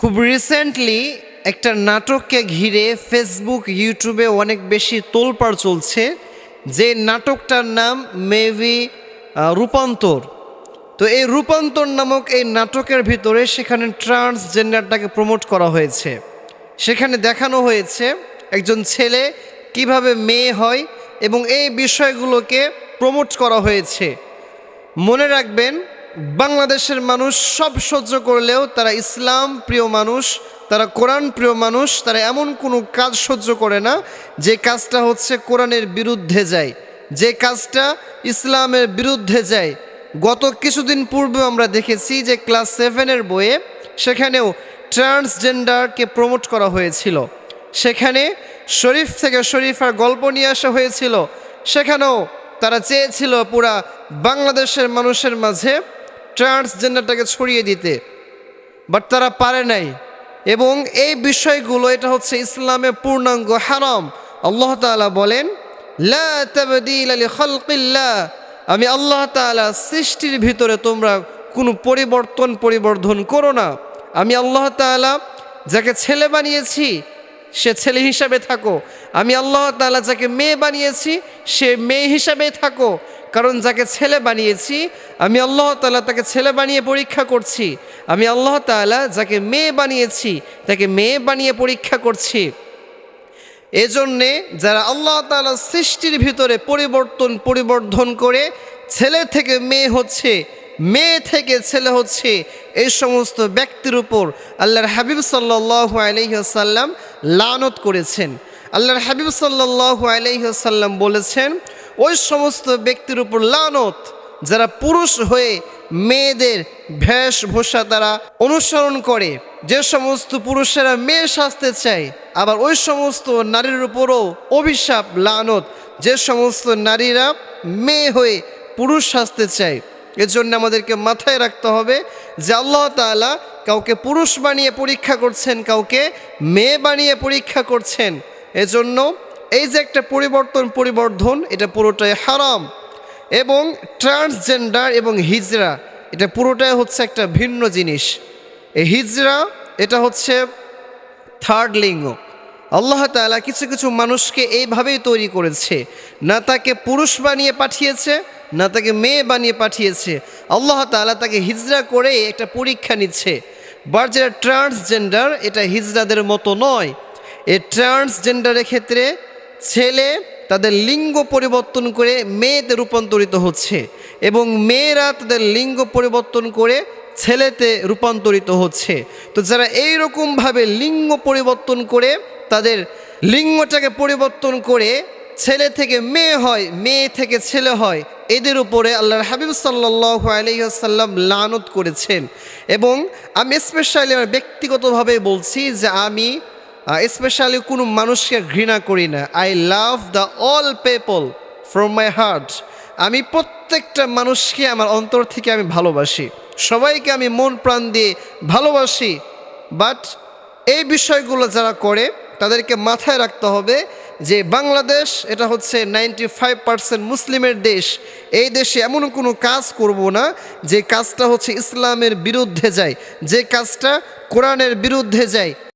খুব রিসেন্টলি একটা নাটককে ঘিরে ফেসবুক ইউটিউবে অনেক বেশি তোলপাড় চলছে, যে নাটকটার নাম মেভি রূপান্তর। তো এই রূপান্তর নামক এই নাটকের ভিতরে সেখানে ট্রান্সজেন্ডারটাকে প্রমোট করা হয়েছে। সেখানে দেখানো হয়েছে একজন ছেলে কীভাবে মেয়ে হয় এবং এই বিষয়গুলোকে প্রমোট করা হয়েছে। মনে রাখবেন বাংলাদেশের মানুষ সব সহ্য করলেও তারা ইসলাম প্রিয় মানুষ, তারা কোরআন প্রিয় মানুষ, তারা এমন কোনো কাজ সহ্য করে না, যে কাজটা হচ্ছে কোরআনের বিরুদ্ধে যায়। যে কাজটা ইসলামের বিরুদ্ধে যায়। গত কিছুদিন পূর্বে আমরা দেখেছি যে ক্লাস সেভেনের বইয়ে সেখানেও ট্রান্সজেন্ডারকে প্রমোট করা হয়েছিল। সেখানে শরীফ থেকে শরীফার গল্প নিয়ে আসা হয়েছিল। সেখানেও তারা চেয়েছিল পুরা বাংলাদেশের মানুষের মাঝে ট্রান্সজেন্ডারটাকে ছড়িয়ে দিতে। বাট তারা পারে নাই। এবং এই বিষয়গুলো, এটা হচ্ছে ইসলামে পূর্ণাঙ্গ হারাম। আল্লাহ তাআলা বলেন আমি আল্লাহ তাআলা সৃষ্টির ভিতরে তোমরা কোনো পরিবর্তন পরিবর্ধন করো না। আমি আল্লাহ তাআলা যাকে ছেলে বানিয়েছি, সে ছেলে হিসাবে থাকো। আমি আল্লাহ তাআলা যাকে মেয়ে বানিয়েছি, সে মেয়ে হিসাবে থাকো। কারণ যাকে ছেলে বানিয়েছি, আমি আল্লাহ তাআলা তাকে ছেলে বানিয়ে পরীক্ষা করছি। আমি আল্লাহ তাআলা যাকে মেয়ে বানিয়েছি, তাকে মেয়ে বানিয়ে পরীক্ষা করছি। এজন্যে যারা আল্লাহ তাআলা সৃষ্টির ভিতরে পরিবর্তন, পরিবর্ধন করে ছেলে থেকে মেয়ে হচ্ছে, মেয়ে থেকে ছেলে হচ্ছে, এই সমস্ত ব্যক্তির উপর আল্লাহর হাবিব সাল্লাহ আলহিহাসাল্লাম লানত করেছেন। আল্লাহর হাবিব সাল্লাহ আলহিহাসাল্লাম বলেছেন, ওই সমস্ত ব্যক্তির উপর লানত যারা পুরুষ হয়ে মেয়েদের ভেষভূষা দ্বারা অনুসরণ করে, যে সমস্ত পুরুষেরা মেয়ে সাজতে চায়, আবার ওই সমস্ত নারীর উপরও অভিশাপ, লানত, যে সমস্ত নারীরা মেয়ে হয়ে পুরুষ সাজতে চায়। এজন্য আমাদেরকে মাথায় রাখতে হবে যে আল্লাহ তাআলা কাউকে পুরুষ বানিয়ে পরীক্ষা করছেন, কাউকে মেয়ে বানিয়ে পরীক্ষা করছেন। এজন্য এই যে একটা পরিবর্তন, পরিবর্ধন, এটা পুরোটাই হারাম। এবং ট্রান্সজেন্ডার এবং হিজরা এটা পুরোটাই হচ্ছে একটা ভিন্ন জিনিস। এই হিজরা এটা হচ্ছে থার্ড লিঙ্গ। আল্লাহ তাআলা কিছু কিছু মানুষকে এইভাবেই তৈরি করেছে। না তাকে পুরুষ বানিয়ে পাঠিয়েছে, না তাকে মেয়ে বানিয়ে পাঠিয়েছে। আল্লাহ তাআলা তাকে হিজরা করে একটা পরীক্ষা নিচ্ছে। বাট যেটা ট্রান্সজেন্ডার এটা হিজরাদের মতো নয়। এই ট্রান্সজেন্ডারের ক্ষেত্রে ছেলে তাদের লিঙ্গ পরিবর্তন করে মেয়েতে রূপান্তরিত হচ্ছে এবং মেয়েরা তাদের লিঙ্গ পরিবর্তন করে ছেলেতে রূপান্তরিত হচ্ছে। তো যারা এই রকমভাবে লিঙ্গ পরিবর্তন করে তাদের লিঙ্গটাকে পরিবর্তন করে ছেলে থেকে মেয়ে হয়, মেয়ে থেকে ছেলে হয়, এদের উপরে আল্লাহর হাবিব সাল্লাহ আলহিহাসাল্লাম লানত করেছেন। এবং আমি স্পেশালি আমার ব্যক্তিগতভাবে বলছি যে আমি স্পেশালি কোনো মানুষকে ঘৃণা করি না। I love the all people from my heart আমি প্রত্যেকটা মানুষকে আমার অন্তর থেকে আমি ভালোবাসি। সবাইকে আমি মন প্রাণ দিয়ে ভালোবাসি। বাট এই বিষয়গুলো যারা করে, তাদেরকে মাথায় রাখতে হবে যে বাংলাদেশ, এটা হচ্ছে নাইনটি ফাইভ পার্সেন্ট মুসলিমের দেশ। এই দেশে এমন কোনো কাজ করব না যে কাজটা হচ্ছে ইসলামের বিরুদ্ধে যায়। যে কাজটা কোরআনের বিরুদ্ধে যায়।